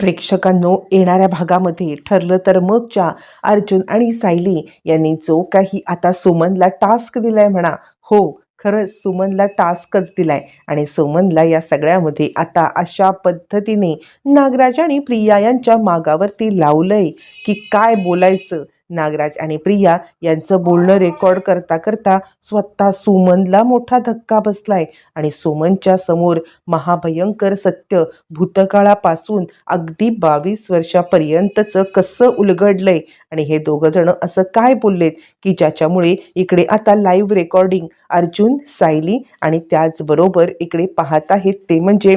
प्रेक्षकांनो येणाऱ्या भागामध्ये ठरलं तर मगच्या अर्जुन आणि सायली यांनी जो काही आता सुमनला टास्क दिलाय म्हणा. हो खरंच सुमनला टास्कच दिलाय. आणि सुमनला या सगळ्यामध्ये आता अशा पद्धतीने नागराज आणि प्रिया यांच्या मागावरती लावलंय की काय बोलायचं? नागराज आणि प्रिया यांचं बोलणं रेकॉर्ड करता करता स्वतः सुमनला मोठा धक्का बसलाय. आणि सुमनच्या समोर महाभयंकर सत्य भूतकाळापासून अगदी बावीस वर्षापर्यंतचं कसं उलगडलंय? आणि हे दोघं जण असं काय बोललेत की ज्याच्यामुळे इकडे आता लाईव्ह रेकॉर्डिंग अर्जुन सायली आणि त्याचबरोबर इकडे पाहत आहेत ते म्हणजे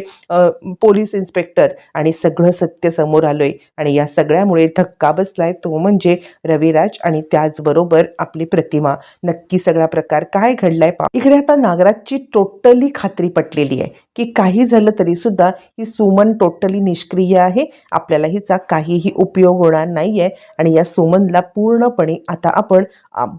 पोलीस इन्स्पेक्टर आणि सगळं सत्य समोर आलोय. आणि या सगळ्यामुळे धक्का बसलाय तो म्हणजे कविराज आणि त्याचबरोबर आपली प्रतिमा. नक्की सगळा प्रकार काय घडलाय पा इकडे आता नागराजची टोटली खात्री पटलेली आहे की काही झालं तरी सुद्धा ही सुमन टोटली निष्क्रिय आहे. आपल्याला हिचा काहीही उपयोग होणार नाहीये आणि या सुमनला पूर्णपणे आता आपण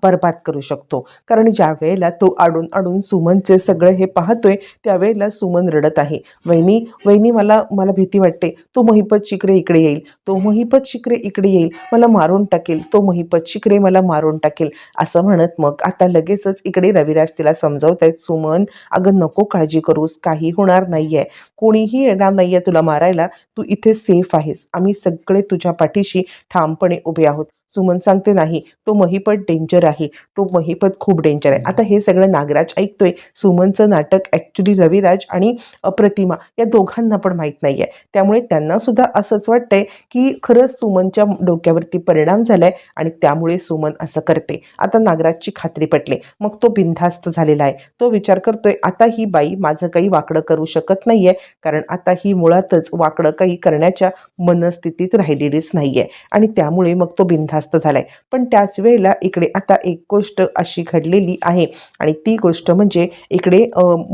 बर्बाद करू शकतो. कारण ज्या वेळेला तो आडून आडून सुमनचे सगळं हे पाहतोय त्यावेळेला सुमन रडत आहे. वहिनी वहिनी मला मला भीती वाटते. तो महिपत शिकरे इकडे येईल. तो महिपत शिकरे इकडे येईल. मला मारून टाकेल. तो महिपत शिकरे मला मारून टाकेल. असं म्हणत मग आता लगेचच इकडे रविराज तिला समजवत आहेत सुमन अगं नको काळजी करूस काही होणार नाहीये. कोणीही येणार नाहीये तुला मारायला. तू इथे सेफ आहेस. आम्ही सगळे तुझ्या पाठीशी ठामपणे उभे आहोत. सुमन सांगते नाही तो महिपत डेंजर आहे. तो महिपत खूप डेंजर आहे. आता हे सगळं नागराज ऐकतोय. सुमनचं नाटक ॲक्च्युली रविराज आणि अप्रतिमा प्रतिमा या दोघांना पण माहीत नाही आहे त्यामुळे त्यांना सुद्धा असंच वाटतंय की खरंच सुमनच्या डोक्यावरती परिणाम झालाय आणि त्यामुळे सुमन असं करते. आता नागराजची खात्री पटली. मग तो बिनधास्त झालेला आहे. तो विचार करतोय आता ही बाई माझं काही वाकडं करू शकत नाहीये कारण आता ही मुळातच वाकडं काही करण्याच्या मनस्थितीत राहिलेलीच नाहीये. आणि त्यामुळे मग तो बिनधास्त जास्त झालाय. पण त्याच वेळेला इकडे आता एक गोष्ट अशी घडलेली आहे आणि ती गोष्ट म्हणजे इकडे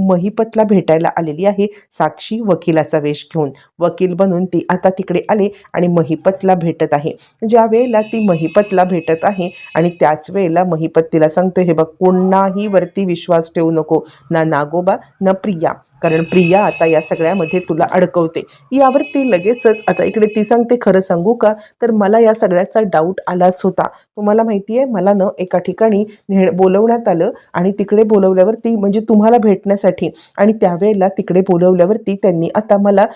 महिपतला भेटायला आलेली आहे साक्षी वकिलाचा वेश घेऊन. वकील बनून ती आता तिकडे आले आणि महिपतला भेटत आहे. ज्या वेळेला ती महिपतला भेटत आहे आणि त्याच वेळेला महिपत तिला सांगतो हे बघ कोणाही वरती विश्वास ठेवू नको. ना नागोबा ना प्रिया. कारण प्रिया आता या सगळ्यामध्ये तुला अडकवते. यावरती लगेचच आता इकडे ती सांगते खरं सांगू का? तर मला या सगळ्याचा डाऊट आलाच होता. तुम्हाला माहिती आहे मला न एका ठिकाणी ने बोलवण्यात आलं आणि तिकडे बोलवल्यावरती म्हणजे तुम्हाला भेटण्यासाठी आणि त्यावेळेला तिकडे बोलवल्यावरती त्यांनी आता मला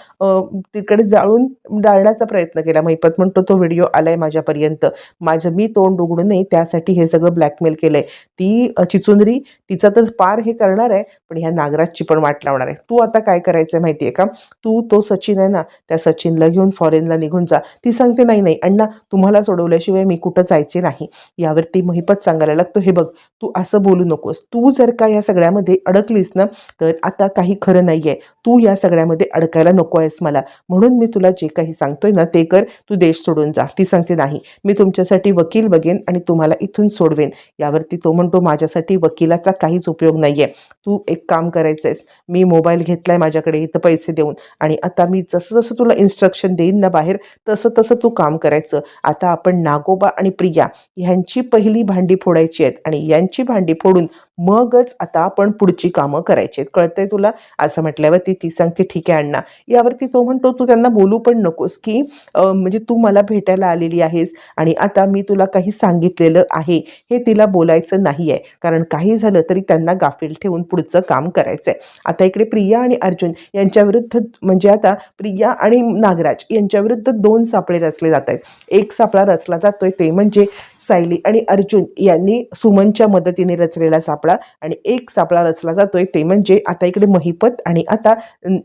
तिकडे जाळून डाळण्याचा प्रयत्न केला. महिपत म्हणतो तो व्हिडिओ आलाय माझ्यापर्यंत. माझं मी तोंड उघडू नये त्यासाठी हे सगळं ब्लॅकमेल केलंय. ती चिचुंदरी तिचा तर पार हे करणार आहे पण ह्या नागराजची पण वाट लावणार आहे. तू आता काय करायचं माहिती आहे का? तू तो सचिन आहे ना त्या सचिनला घेऊन फॉरेनला निघून जा. ती सांगते नाही नाही अण्णा तुम्हाला सोडवल्याशिवाय मी कुठं जायचे नाही. यावरती महिपत सांगायला लागतो हे बघ तू असं बोलू नकोस. तू जर का या सगळ्यामध्ये अडकलीस ना तर आता काही खरं नाही आहे तू या सगळ्यामध्ये अडकायला नको आहेस मला. म्हणून मी तुला जे काही सांगतोय ना ते कर. तू देश सोडून जा. ती सांगते नाही मी तुमच्यासाठी वकील बघेन आणि तुम्हाला इथून सोडवेन. यावरती तो म्हणतो माझ्यासाठी वकिलाचा काहीच उपयोग नाही आहे तू एक काम करायचं आहेस मी मोबाईल घेतलाय माझ्याकडे इथं पैसे देऊन. आणि आता मी जसं जसं तुला इन्स्ट्रक्शन देईन ना बाहेर तसं तसं तू काम करायचं. आता आपण नागो नागोबा आणि प्रिया ह्यांची पहिली भांडी फोडायची आहेत. आणि यांची भांडी फोडून मगच आता आपण पुढची कामं करायची आहेत. कळतंय तुला? असं म्हटल्यावरती ती सांगते ठीक आहे अण्णा. यावरती तो म्हणतो तू त्यांना बोलू पण नकोस की म्हणजे तू मला भेटायला आलेली आहेस आणि आता मी तुला काही सांगितलेलं आहे हे तिला बोलायचं नाही आहे कारण काही झालं तरी त्यांना गाफील ठेवून पुढचं काम करायचं आहे आता इकडे प्रिया आणि अर्जुन यांच्याविरुद्ध म्हणजे आता प्रिया आणि नागराज यांच्याविरुद्ध दोन सापळे रचले जात आहेत. एक सापळा रचला जातोय ते म्हणजे सायली आणि अर्जुन यांनी सुमनच्या मदतीने रचलेला सापळा आणि एक सापळा रचला जातोय ते म्हणजे आता इकडे महिपत आणि आता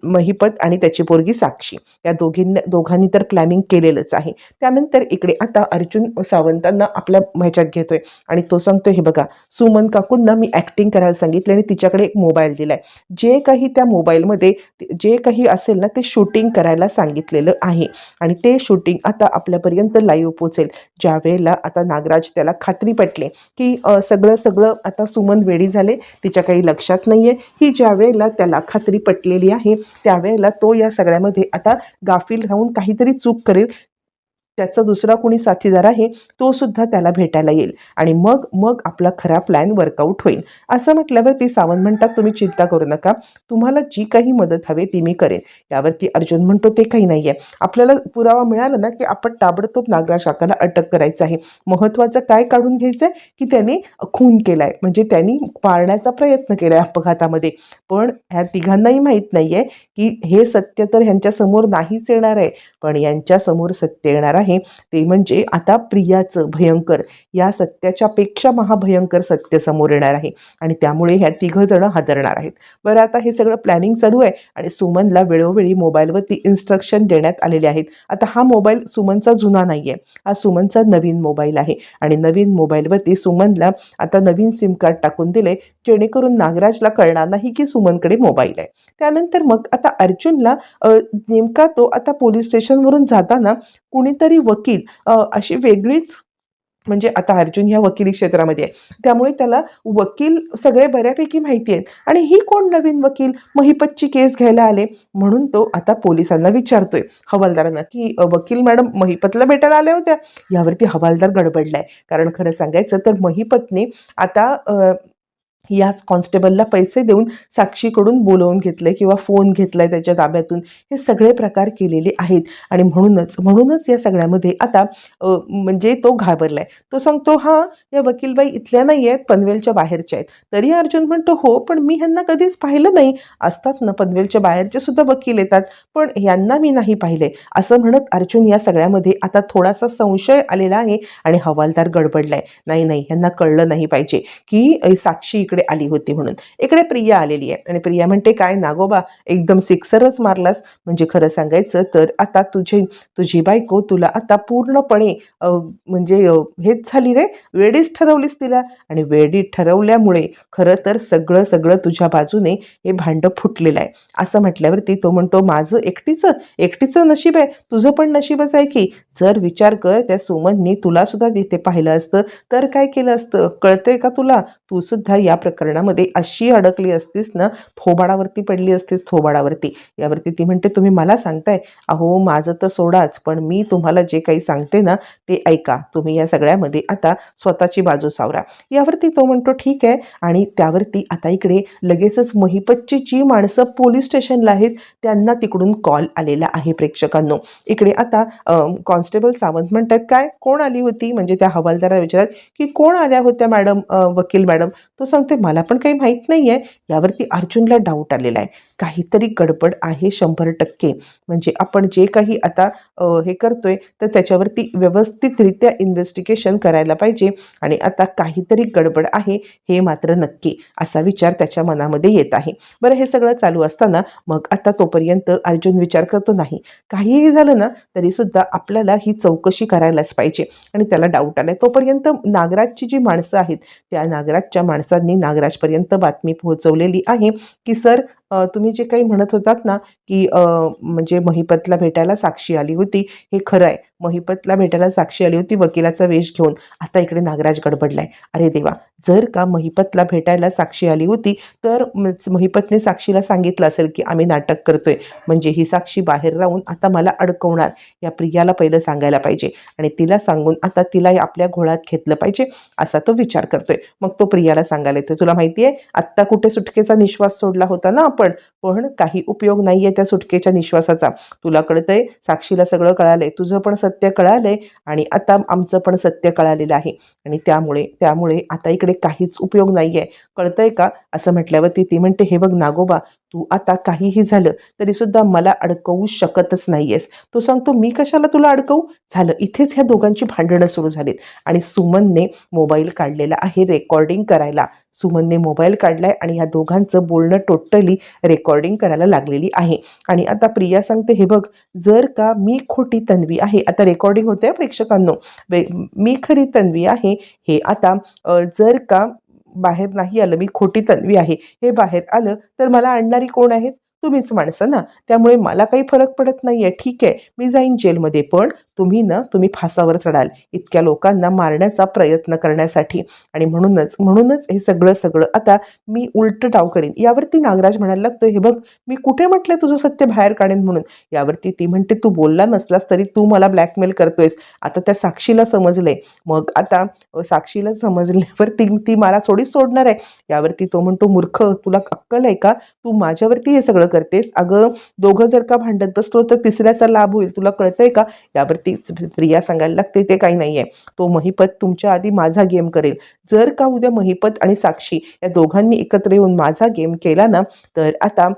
महिपत आणि त्याची पोरगी साक्षी. या दोघींना दोघांनी तर प्लॅनिंग केलेलंच आहे. त्यानंतर इकडे आता अर्जुन सावंतांना आपल्या ह्याच्यात घेतोय आणि तो सांगतोय हे बघा सुमन काकूंना मी ॲक्टिंग करायला सांगितले आणि तिच्याकडे एक मोबाईल दिलाय. जे काही त्या मोबाईलमध्ये जे काही असेल ना ते शूटिंग करायला सांगितलेलं आहे. आणि ते शूटिंग आता आपल्यापर्यंत लाईव्ह पोचेल ज्या वेळेला आता नागराज त्याला खात्री पटले की सगळं सगळं आता सुमन वेळी झाले तिच्या काही लक्षात नाहीये. ही ज्या वेळेला त्याला खात्री पटलेली आहे त्यावेळेला तो या सगळ्यामध्ये आता गाफील राहून काहीतरी चूक करेल. त्याचा दुसरा कोणी साथीदार आहे तो सुद्धा त्याला भेटायला येईल. आणि मग मग आपला खरा प्लॅन वर्कआउट होईल. असं म्हटल्यावर ती सावंत म्हणतात तुम्ही चिंता करू नका. तुम्हाला जी काही मदत हवी ती मी करेन. यावरती अर्जुन म्हणतो ते काही नाही आहे आपल्याला पुरावा मिळाला ना की आपण ताबडतोब नागरा शाखाला अटक करायचं आहे. महत्त्वाचं काय काढून घ्यायचं आहे की त्याने खून केला आहे म्हणजे त्यांनी पाळण्याचा प्रयत्न केला आहे अपघातामध्ये. पण ह्या तिघांनाही माहीत नाही आहे की हे सत्य तर ह्यांच्यासमोर नाहीच येणार आहे पण यांच्यासमोर सत्य येणार आहे. ते म्हणजे आता प्रियाचं भयंकर या सत्याच्या पेक्षा महाभयंकर सत्य समोर येणार आहे. आणि त्यामुळे ह्या तिघंजणं हादरणार आहेत. बरं आता हे सगळं प्लॅनिंग चालू आहे आणि सुमनला वेळोवेळी मोबाईलवरती इन्स्ट्रक्शन देण्यात आलेले आहेत. आता हा मोबाईल सुमनचा जुना नाही आहे हा सुमनचा नवीन मोबाईल आहे. आणि नवीन मोबाईलवरती सुमनला आता नवीन सिम कार्ड टाकून दिले जेणेकरून नागराजला कळणार नाही की सुमनकडे मोबाईल आहे. त्यानंतर मग आता आता अर्जुनला नेमका तो आता पोलीस स्टेशनवरून जाताना कुणीतरी वकील अशी वेगळीच म्हणजे आता अर्जुन ह्या वकिली क्षेत्रामध्ये आहे. त्यामुळे त्याला वकील सगळे बऱ्यापैकी माहिती आहेत. आणि ही कोण नवीन वकील? महिपतची केस घ्यायला आले. म्हणून तो आता पोलिसांना विचारतोय हवालदारांना की वकील मॅडम महिपतला भेटायला आल्या होत्या? यावरती हवालदार गडबडलाय. कारण खरं सांगायचं तर महिपतने आता याच कॉन्स्टेबलला पैसे देऊन साक्षीकडून बोलवून घेतले किंवा फोन घेतलाय त्याच्या ताब्यातून. हे सगळे प्रकार केलेले आहेत. आणि म्हणूनच म्हणूनच या सगळ्यामध्ये आता म्हणजे तो घाबरलाय. तो सांगतो हां या वकीलबाई इथल्या नाही आहेत पनवेलच्या बाहेरच्या आहेत. तरी अर्जुन म्हणतो हो पण मी ह्यांना कधीच पाहिलं नाही. असतात ना पनवेलच्या बाहेरचे सुद्धा वकील येतात पण यांना मी नाही पाहिले. असं म्हणत अर्जुन या सगळ्यामध्ये आता थोडासा संशय आलेला आहे आणि हवालदार गडबडलाय. नाही नाही ह्यांना कळलं नाही पाहिजे की साक्षी इकडे आली होती म्हणून. इकडे प्रिया आलेली आहे. आणि प्रिया म्हणते काय नागोबा एकदम सिक्सरच मारलास? म्हणजे खरं सांगायचं तर आता तुझी तुझी बायको तुला आता पूर्णपणे म्हणजे हेच झाली रे. वेडीच ठरवलीस तिला. आणि वेडी ठरवल्यामुळे खरं तर सगळं सगळं तुझ्या बाजूने हे भांडं फुटलेलं आहे. असं म्हटल्यावरती तो म्हणतो माझं एकटीचं एकटीचं नशीब आहे. तुझं पण नशीबच आहे की जर विचार कर त्या सुमननी तुला सुद्धा तिथे पाहिलं असतं. तर काय केलं असतं? कळतंय का तुला? तू सुद्धा या प्रकरणामध्ये अशी अडकली असतीस ना थोबाडावरती पडली असतीस थोबाडावरती. यावरती ती म्हणते तुम्ही मला सांगताय? अहो माझं तर सोडाच पण मी तुम्हाला जे काही सांगते ना ते ऐका. तुम्ही या सगळ्यामध्ये आता स्वतःची बाजू सावरा. यावरती तो म्हणतो ठीक आहे. आणि त्यावरती आता इकडे लगेचच महिपतची जी माणसं पोलीस स्टेशनला आहेत. त्यांना तिकडून कॉल आलेला आहे प्रेक्षकांनो. इकडे आता कॉन्स्टेबल सावंत म्हणतात काय? कोण आली होती? म्हणजे त्या हवालदारा विचारतात की कोण आल्या होत्या मॅडम वकील मॅडम? तो सांगतो मला पण काही माहीत नाही आहे यावरती अर्जुनला डाऊट आलेला आहे. काहीतरी गडबड आहे शंभर टक्के. म्हणजे आपण जे काही आता हे करतोय तर त्याच्यावरती व्यवस्थितरित्या इन्व्हेस्टिगेशन करायला पाहिजे. आणि आता काहीतरी गडबड आहे हे मात्र नक्की असा विचार त्याच्या मनामध्ये येत आहे. बरं हे सगळं चालू असताना मग आता तोपर्यंत अर्जुन विचार करतो नाही. काहीही झालं ना तरीसुद्धा आपल्याला ही चौकशी करायलाच पाहिजे. आणि त्याला डाऊट आलाय. तोपर्यंत नागराजची जी माणसं आहेत त्या नागराजच्या माणसांनी नागराजपर्यंत बातमी पोहोचवलेली आहे की सर तुम्ही जे काही म्हणत होतात ना की म्हणजे महिपतला भेटायला साक्षी आली होती हे खरं आहे. महिपतला भेटायला साक्षी आली होती वकिलाचा वेश घेऊन. आता इकडे नागराज गडबडलाय. अरे देवा जर का महिपतला भेटायला साक्षी आली होती तर महिपतने साक्षीला सांगितलं असेल की आम्ही नाटक करतोय. म्हणजे ही साक्षी बाहेर राहून आता मला अडकवणार. या प्रियाला पहिलं सांगायला पाहिजे. आणि तिला सांगून आता तिला आपल्या घोळात घेतलं पाहिजे असा तो विचार करतोय. मग तो प्रियाला सांगायला येतोय. तुला माहिती आहे आत्ता कुठे सुटकेचा निश्वास सोडला होता ना आपण पण काही उपयोग नाहीये त्या सुटकेच्या निश्वासाचा. तुला कळतंय साक्षीला सगळं कळालंय तुझं पण सत्य कळालंय आणि आता आमचं पण सत्य कळालेलं आहे. आणि त्यामुळे त्यामुळे आता इकडे काहीच उपयोग नाही आहे कळतंय का? असं म्हटल्यावरती ती म्हणते हे बघ नागोबा तू आता काहीही झालं तरीसुद्धा मला अडकवू शकतच नाहीयेस. तो सांगतो मी कशाला तुला अडकवू? झालं इथेच ह्या दोघांची भांडणं सुरू झालीत. आणि सुमनने मोबाईल काढलेला आहे रेकॉर्डिंग करायला. सुमनने मोबाईल काढलाय आणि ह्या दोघांचं बोलणं टोटली रेकॉर्डिंग करायला लागलेली आहे. आणि आता प्रिया सांगते हे बघ जर का मी खोटी तन्वी आहे आता रेकॉर्डिंग होते प्रेक्षकांनो. वे- मी खरी तन्वी आहे हे आता जर का बाहेर नाही आलं मी खोटी तन्वी आहे हे बाहेर आलं तर मला आणणारी कोण आहेत? तुम्हीच माणसं ना. त्यामुळे मला काही फरक पडत नाही आहे ठीक आहे. मी जाईन जेलमध्ये. पण तुम्ही ना तुम्ही फासावर चढाल. इतक्या लोकांना मारण्याचा प्रयत्न करण्यासाठी. आणि म्हणूनच म्हणूनच हे सगळं सगळं आता मी उलट डाव करीन. यावरती नागराज म्हणायला लागतो हे बघ मी कुठे म्हटलं तुझं सत्य बाहेर काढेन म्हणून? यावरती ती म्हणते तू बोलला नसलास तरी तू मला ब्लॅकमेल करतोयस. आता त्या साक्षीला समजले मग आता साक्षीला समजल्यावरती ती ती मला थोडीच सोडणार आहे. यावरती तो म्हणतो मूर्ख तुला अक्कल आहे का? तू माझ्यावरती हे सगळं करतेस. अगं दोघं जर का भांडत बसलो तर तिसऱ्याचा लाभ होईल. तुला कळतंय का? यावरती प्रिया सांगायला लागते ते काही नाही आहे तो महिपत तुमच्या आधी माझा गेम करेल. जर का उद्या महिपत आणि साक्षी या दोघांनी एकत्र येऊन माझा गेम केला ना तर आता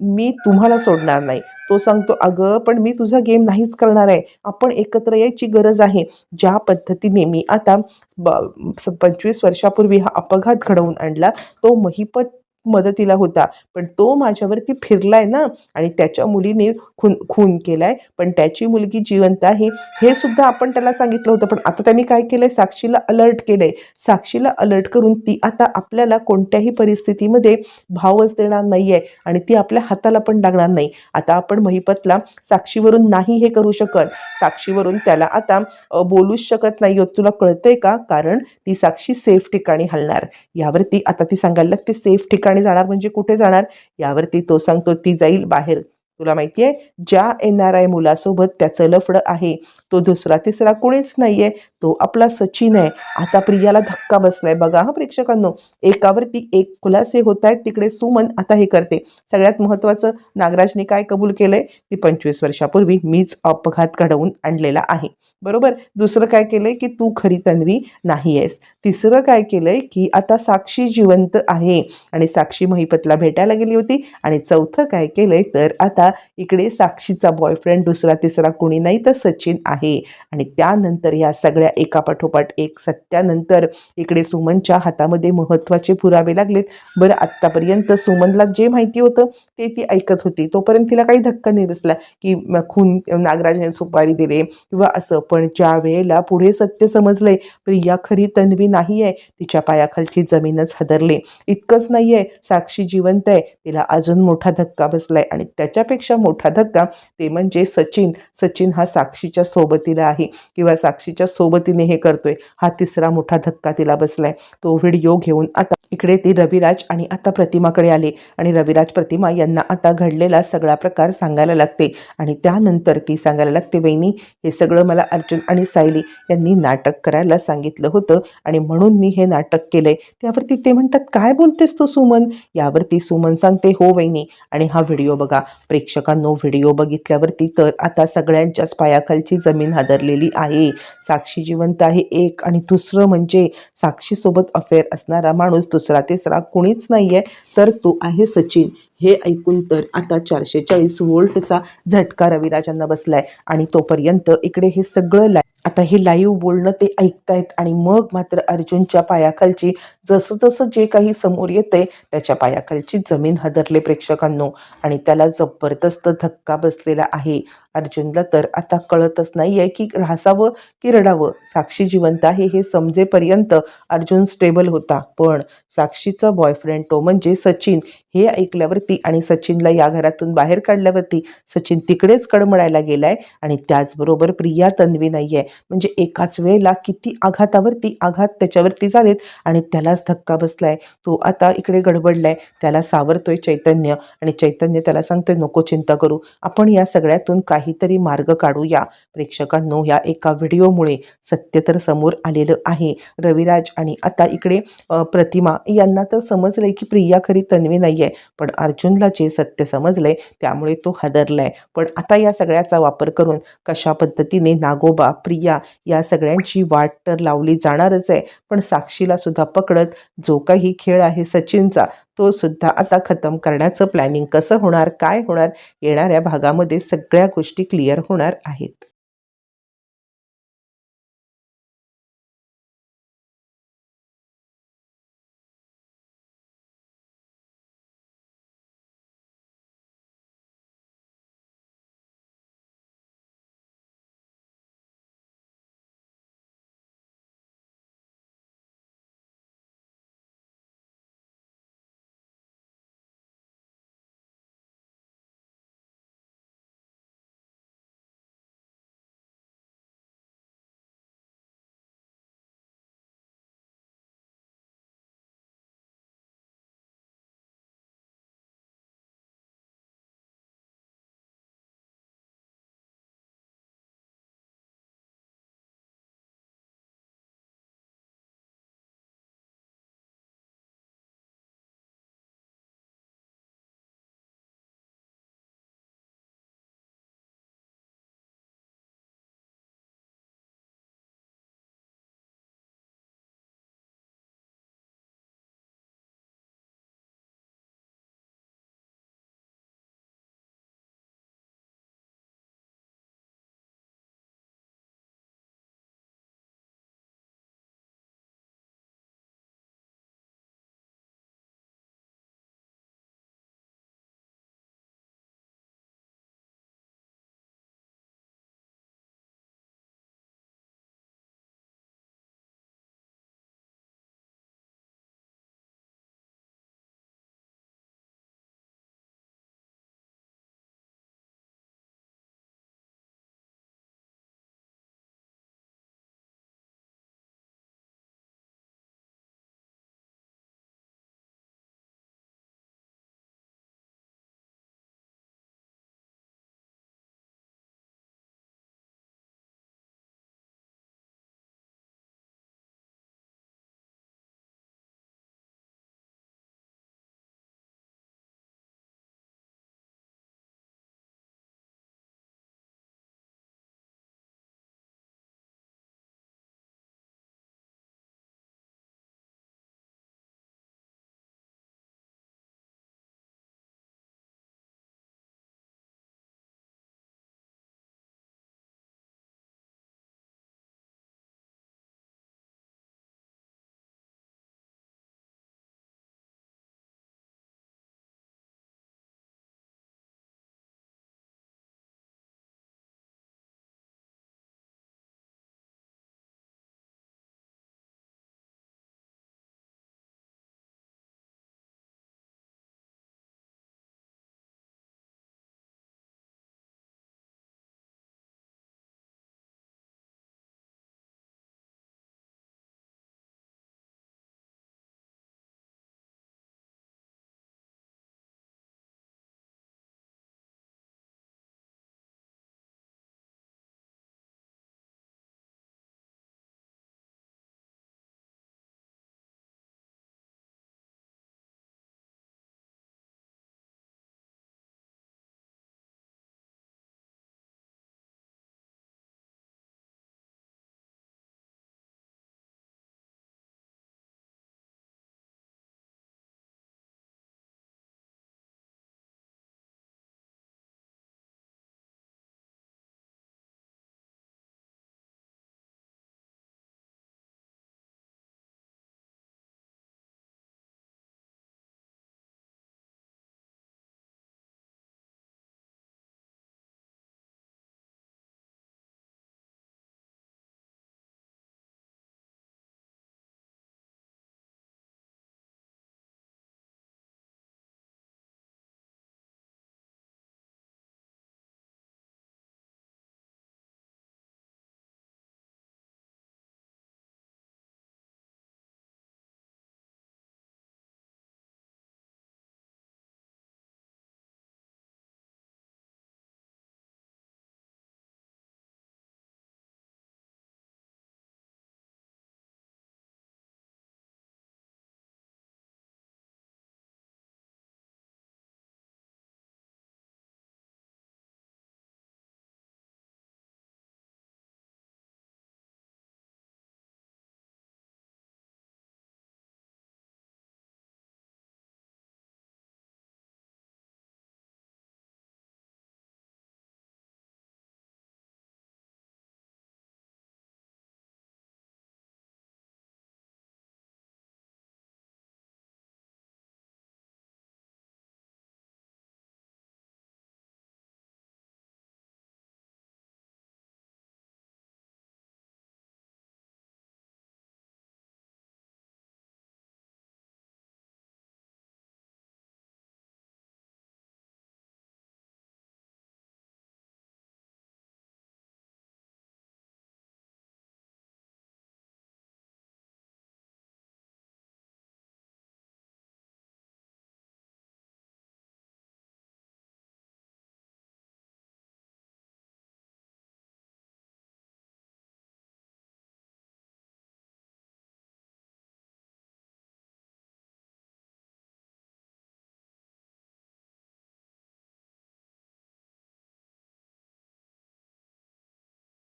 मी तुम्हाला सोडणार नाही. तो सांगतो अगं पण मी तुझा गेम नाहीच करणार आहे. आपण एकत्र यायची गरज आहे. ज्या पद्धतीने मी आता ब- स- पंचवीस वर्षापूर्वी हा अपघात घडवून आणला तो महिपत मदतीला होता. पण तो माझ्यावरती फिरलाय ना आणि त्याच्या मुलीने खून खून केलाय. पण त्याची मुलगी जिवंत आहे हे सुद्धा आपण त्याला सांगितलं होतं. पण आता त्यांनी काय केलंय? साक्षीला अलर्ट केलंय. साक्षीला अलर्ट करून ती आता आपल्याला कोणत्याही परिस्थितीमध्ये भावच देणार नाहीये. आणि ती आपल्या हाताला पण लागणार नाही. आता आपण महिपतला साक्षीवरून नाही हे करू शकत. साक्षीवरून त्याला आता बोलूच शकत नाही आहोत तुला कळतंय का? कारण ती साक्षी सेफ ठिकाणी हलणार. यावरती आता ती सांगायला लागते सेफ ठिकाणी जाणार म्हणजे कुठे जाणार? यावरती तो सांगतो ती जाईल बाहेर. तुला माहितीये ज्या एन आर आय मुलासोबत त्याचं लफडं आहे तो दुसरा तिसरा कोणीच नाहीये तो आपला सचिन आहे. आता प्रियाला धक्का बसलाय. बघा हा प्रेक्षकांनो एकावरती एक खुलासे होत आहेत तिकडे सुमन आता हे करते. सगळ्यात महत्त्वाचं नागराजने काय कबूल केलंय? ती पंचवीस वर्षापूर्वी मीच अपघात घडवून आणलेला आहे. बरोबर? दुसरं काय केलंय की तू खरी तन्वी नाही आहेस तिसरं काय केलंय की आता साक्षी जिवंत आहे. आणि साक्षी महिपतला भेटायला गेली होती. आणि चौथं काय केलंय? तर आता इकडे साक्षीचा बॉयफ्रेंड दुसरा तिसरा कोणी नाही तर सचिन आहे. आणि त्यानंतर या सगळ्या एका पाठोपाठ एक सत्यानंतर इकडे सुमनच्या हातामध्ये महत्त्वाचे पुरावे लागलेत. बरं आत्तापर्यंत सुमनला जे माहिती होतं ते ती ऐकत होती. तोपर्यंत तिला काही धक्का नाही बसला की खून नागराजने सुपारी दिले किंवा असं. पण ज्या वेळेला पुढे सत्य समजलंय प्रिया खरी तन्वी नाही आहे तिच्या पायाखालची जमीनच हदरली. इतकंच नाही आहे साक्षी जिवंत आहे. तिला अजून मोठा धक्का बसलाय. आणि त्याच्यापेक्षा मोठा धक्का ते म्हणजे सचिन. सचिन हा साक्षीच्या सोबतीला आहे. किंवा साक्षीच्या सोबतीने हे करतोय. हा तिसरा मोठा धक्का तिला बसलाय. तो व्हिडिओ घेऊन आता इकडे ती रविराज आणि आता प्रतिमाकडे आले. आणि रविराज प्रतिमा यांना आता घडलेला सगळा प्रकार सांगायला लागते. आणि त्यानंतर ती सांगायला लागते वहिनी हे सगळं मला अर्जुन आणि सायली यांनी नाटक करायला सांगितलं होतं आणि म्हणून मी हे नाटक केलंय. त्यावरती ते म्हणतात काय बोलतेस तू सुमन? यावरती सुमन सांगते हो वहिनी आणि हा व्हिडिओ बघा. प्रेक्षकांनो व्हिडिओ बघितल्यावरती तर आता सगळ्यांच्याच पायाखालची जमीन हादरलेली आहे. साक्षी जिवंत आहे एक आणि दुसरं म्हणजे साक्षीसोबत अफेअर असणारा माणूस दुसरा तिसरा कुणीच नाही आहे तर तो आहे सचिन. हे ऐकून तर आता चारशे चाळीस वोल्टचा झटका रविराजांना बसलाय आणि तोपर्यंत इकडे हे सगळं ला आता हे लाईव्ह बोलणं ते ऐकतायत आणि मग मात्र अर्जुनच्या पायाखालची जसं जसं जे काही समोर येतंय त्याच्या पायाखालची जमीन हदरले प्रेक्षकांनो. आणि त्याला जबरदस्त धक्का बसलेला आहे. अर्जुनला तर आता कळतच नाही आहे की रासावं की रडावं. साक्षी जिवंत आहे हे समजेपर्यंत अर्जुन स्टेबल होता. पण साक्षीचा बॉयफ्रेंड तो म्हणजे सचिन. हे ऐकल्यावरती आणि सचिनला या घरातून बाहेर काढल्यावरती सचिन तिकडेच कडमडायला गेलाय आणि त्याचबरोबर प्रिया तन्वी नाहीये. म्हणजे एकाच वेळेला किती आघातावरती आघात त्याच्यावरती झालेत आणि त्यालाच धक्का बसलाय. तो आता इकडे गडबडलाय त्याला सावरतोय चैतन्य आणि चैतन्य त्याला सांगतोय नको चिंता करू आपण या सगळ्यातून काहीतरी मार्ग काढूया. प्रेक्षकांनो या एका व्हिडिओमुळे सत्य तर समोर आलेलं आहे. रविराज आणि आता इकडे प्रतिमा यांना तर समजलंय की प्रिया खरी तन्वी आहे पण अर्जुनला जे सत्य समजलंय त्यामुळे तो हादरलाय. पण आता या सगळ्याचा वापर करून कशा पद्धतीने नागोबा प्रिया या सगळ्यांची वाट तर लावली जाणारच आहे पण साक्षीला सुद्धा पकडत जो काही खेळ आहे सचिनचा तो सुद्धा आता खतम करण्याचं प्लॅनिंग कसं होणार काय होणार येणाऱ्या भागामध्ये सगळ्या गोष्टी क्लिअर होणार आहेत.